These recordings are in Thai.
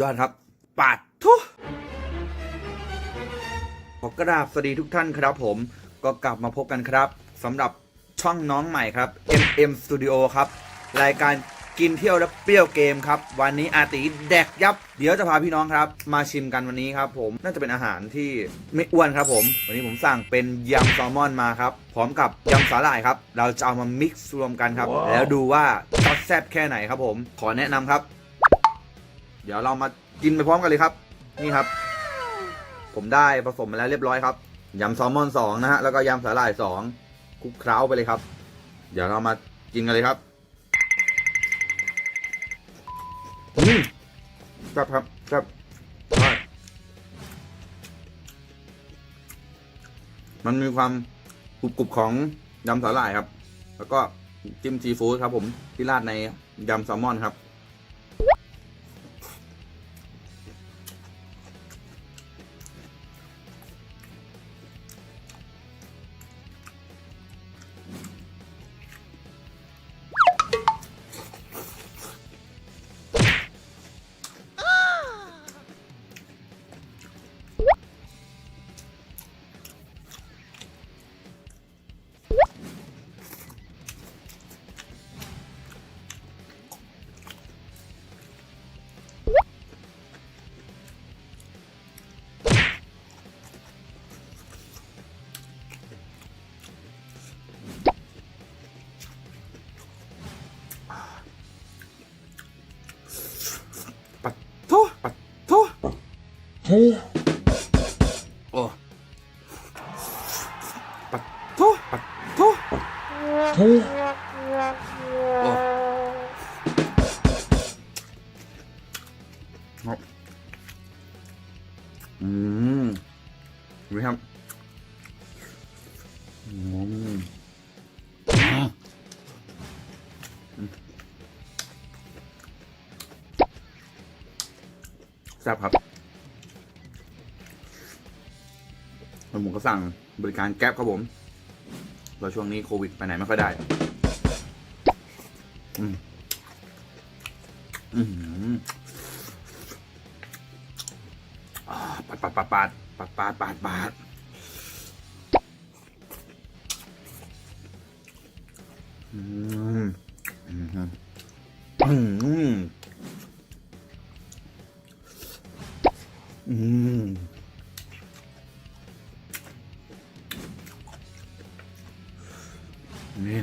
ยอดครับ ปาดทุขอกราบสวัสดีทุกท่านครับผม ก็กลับมาพบกันครับสำหรับช่องน้องใหม่ครับ MM Studio ครับ รายการ กินเที่ยวและเปรี้ยวเกมครับ วันนี้อาติแดกยับ เดี๋ยวจะพาพี่น้องครับ มาชิมกันวันนี้ครับ ผมน่าจะเป็นอาหารที่ไม่อ้วนครับผม วันนี้ผมสั่งเป็นยำแซลมอนมาครับ พร้อมกับยำสาหร่ายครับ เราจะเอามามิกซ์รวมกันครับแล้วดูว่าจะแซ่บแค่ไหนครับผม ขอแนะนำครับ เดี๋ยวเรามากินไปพร้อมกันเลยครับ นี่ครับ ผมได้ผสมมาแล้วเรียบร้อยครับยำแซลมอนสองนะฮะแล้วก็ยำสาหร่ายสองคลุกเคล้าไปเลยครับ เดี๋ยวเรามากินกันเลยครับ อืมครับครับครับมันมีความกรุบกรุบของยำสาหร่ายครับ แล้วก็จิ้มซีฟู้ดครับผมที่ราดในยำแซลมอนครับ โอ้ปัดโทปัดโทโอ้ครับอืมดูครับอืมอ่าแซ่บครับ แล้วผมก็สั่งบริการแก๊ปครับผมเราช่วงนี้โควิดไปไหนไม่ค่อยได้ อืมอืมอ่าปัดปัดปัดปัดปัดปัดปัดปัดอืมอืมอืม นี่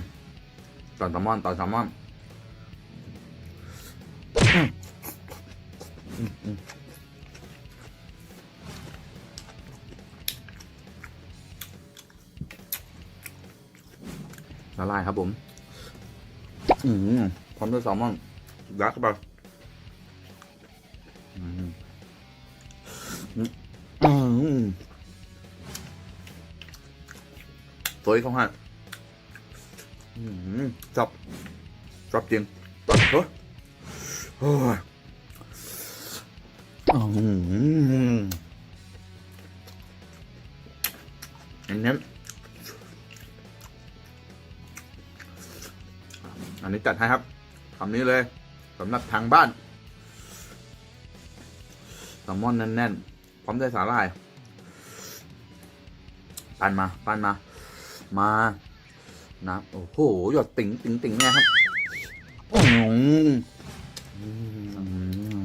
ตอนแซลมอนตอนแซลมอนละลายครับผม อืมพร้อมด้วยแซลมอนยัดเข้าไปอืมอืมสวยเขาฮะอืมจับจับจริงจับเฮ้ยโอ้ยอันนี้อันนี้จัดให้ครับคำนี้เลยสำหรับทางบ้านแซลมอนแน่นๆ พร้อมด้วยสาหร่าย ปันมา ปันมา มา นะโอ้โหหยดติ๋งติ๋งติ๋งเนี่ยครับอืมอืม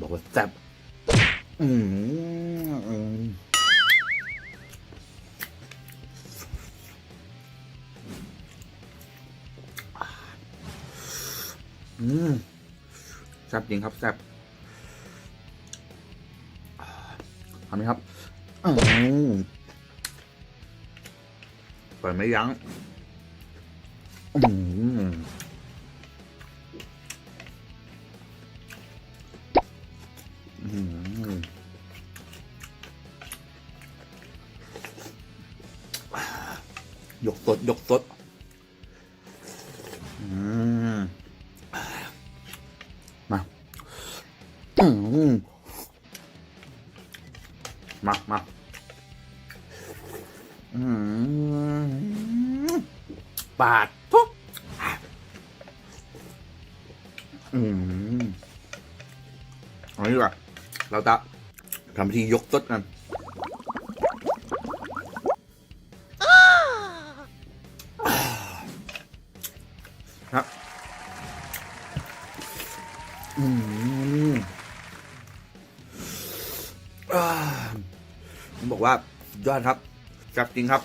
บอกว่าแซ่บอืมอืมอืมแซ่บจริงครับแซ่บทำไหมครับ อืม เปิดไม่ยั้งอืมอืมยกสดยกสดอืมมาอืมมามา ปาดทุกอืมเอาดีกว่าเราจะทำพิธียกซดกันครับอืมอ่าผมบอกว่า ยอดครับ จับจริงครับ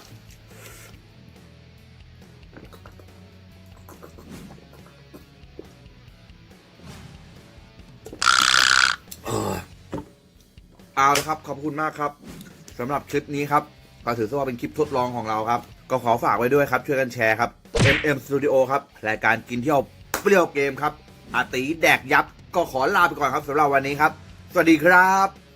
เออเอาละครับ ขอบคุณมากครับสำหรับคลิปนี้ครับก็ถือว่าเป็นคลิปทดลองของเราครับ ก็ขอฝากไว้ด้วยครับ ช่วยกันแชร์ครับ MM Studio ครับรายการกินเที่ยวเปรี้ยวเกมครับอาตีแดกยับก็ขอลาไปก่อนครับสำหรับวันนี้ครับ สวัสดีครับ